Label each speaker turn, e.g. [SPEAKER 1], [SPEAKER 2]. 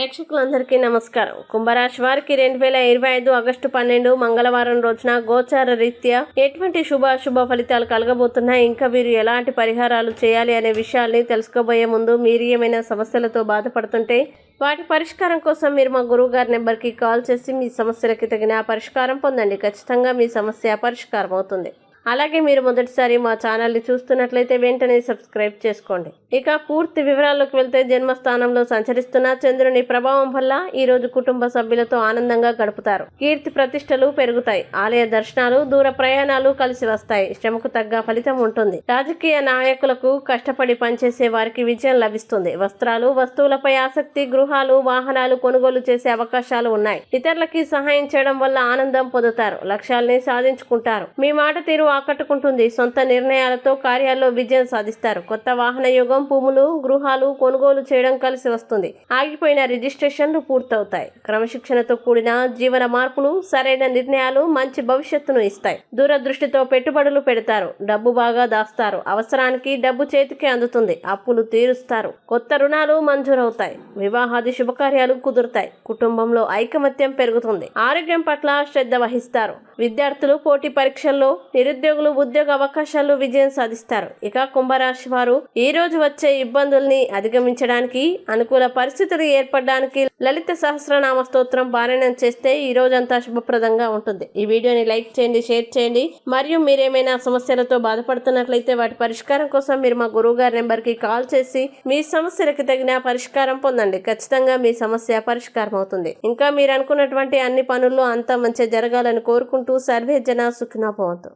[SPEAKER 1] ప్రేక్షకులందరికీ నమస్కారం. కుంభరాశి వారికి రెండు వేల ఇరవై ఐదు ఆగస్టు పన్నెండు మంగళవారం రోజున గోచార రీత్యా ఎటువంటి శుభాశుభ ఫలితాలు కలగబోతున్నాయి? ఇంకా వీరు ఎలాంటి పరిహారాలు చేయాలి అనే విషయాల్ని తెలుసుకోబోయే ముందు మీరు ఏమైనా సమస్యలతో బాధపడుతుంటే వాటి పరిష్కారం కోసం మీరు మా గురువు గారి నెంబర్కి కాల్ చేసి మీ సమస్యలకి తగిన పరిష్కారం పొందండి. ఖచ్చితంగా మీ సమస్య పరిష్కారం అవుతుంది అలాగే మీరు మొదటిసారి మా ఛానల్ని చూస్తున్నట్లయితే వెంటనే సబ్స్క్రైబ్ చేసుకోండి. ఇక పూర్తి వివరాల్లోకి వెళ్తే జన్మస్థానంలో సంచరిస్తున్న చంద్రుని ప్రభావం వల్ల ఈరోజు కుటుంబ సభ్యులతో ఆనందంగా గడుపుతారు. కీర్తి ప్రతిష్టలు పెరుగుతాయి. ఆలయ దర్శనాలు దూర ప్రయాణాలు కలిసి వస్తాయి. శ్రమకు తగ్గ ఫలితం ఉంటుంది. రాజకీయ నాయకులకు కష్టపడి పనిచేసే వారికి విజయం లభిస్తుంది. వస్త్రాలు వస్తువులపై ఆసక్తి గృహాలు వాహనాలు కొనుగోలు చేసే అవకాశాలు ఉన్నాయి. ఇతరులకి సహాయం చేయడం వల్ల ఆనందం పొందుతారు. లక్ష్యాల్ని సాధించుకుంటారు. మీ మాట తీరు ఆకట్టుకుంటుంది. సొంత నిర్ణయాలతో కార్యాల్లో విజయం సాధిస్తారు. కొత్త వాహన యుగం భూములు గృహాలు కొనుగోలు చేయడం కలిసి వస్తుంది. ఆగిపోయిన రిజిస్ట్రేషన్లు పూర్తవుతాయి. క్రమశిక్షణతో కూడిన జీవన మార్పులు సరైన నిర్ణయాలు మంచి భవిష్యత్తును ఇస్తాయి. దూరదృష్టితో పెట్టుబడులు పెడతారు. డబ్బు బాగా దాస్తారు. అవసరానికి డబ్బు చేతికి అందుతుంది. అప్పులు తీరుస్తారు. కొత్త రుణాలు మంజూరవుతాయి. వివాహాది శుభకార్యాలు కుదురుతాయి. కుటుంబంలో ఐకమత్యం పెరుగుతుంది. ఆరోగ్యం పట్ల శ్రద్ధ వహిస్తారు. విద్యార్థులు పోటీ పరీక్షల్లో నిరుద్యోగులు ఉద్యోగ అవకాశాలు విజయం సాధిస్తారు. ఇక కుంభరాశి వారు ఈ రోజు వచ్చే ఇబ్బందుల్ని అధిగమించడానికి అనుకూల పరిస్థితులు ఏర్పడడానికి లలిత సహస్రనామ స్తోత్రం పారాయణం చేస్తే ఈ రోజంతా శుభప్రదంగా ఉంటుంది. ఈ వీడియోని లైక్ చేయండి షేర్ చేయండి. మరియు మీరేమైనా సమస్యలతో బాధపడుతున్నట్లయితే వాటి పరిష్కారం కోసం మీరు మా గురువు గారి నెంబర్కి కాల్ చేసి మీ సమస్యలకు తగిన పరిష్కారం పొందండి. ఖచ్చితంగా మీ సమస్య పరిష్కారం అవుతుంది. ఇంకా మీరు అనుకున్నటువంటి అన్ని పనుల్లో అంతా మంచి జరగాలని కోరుకుంటూ సర్వే జన సుఖినోభవంతు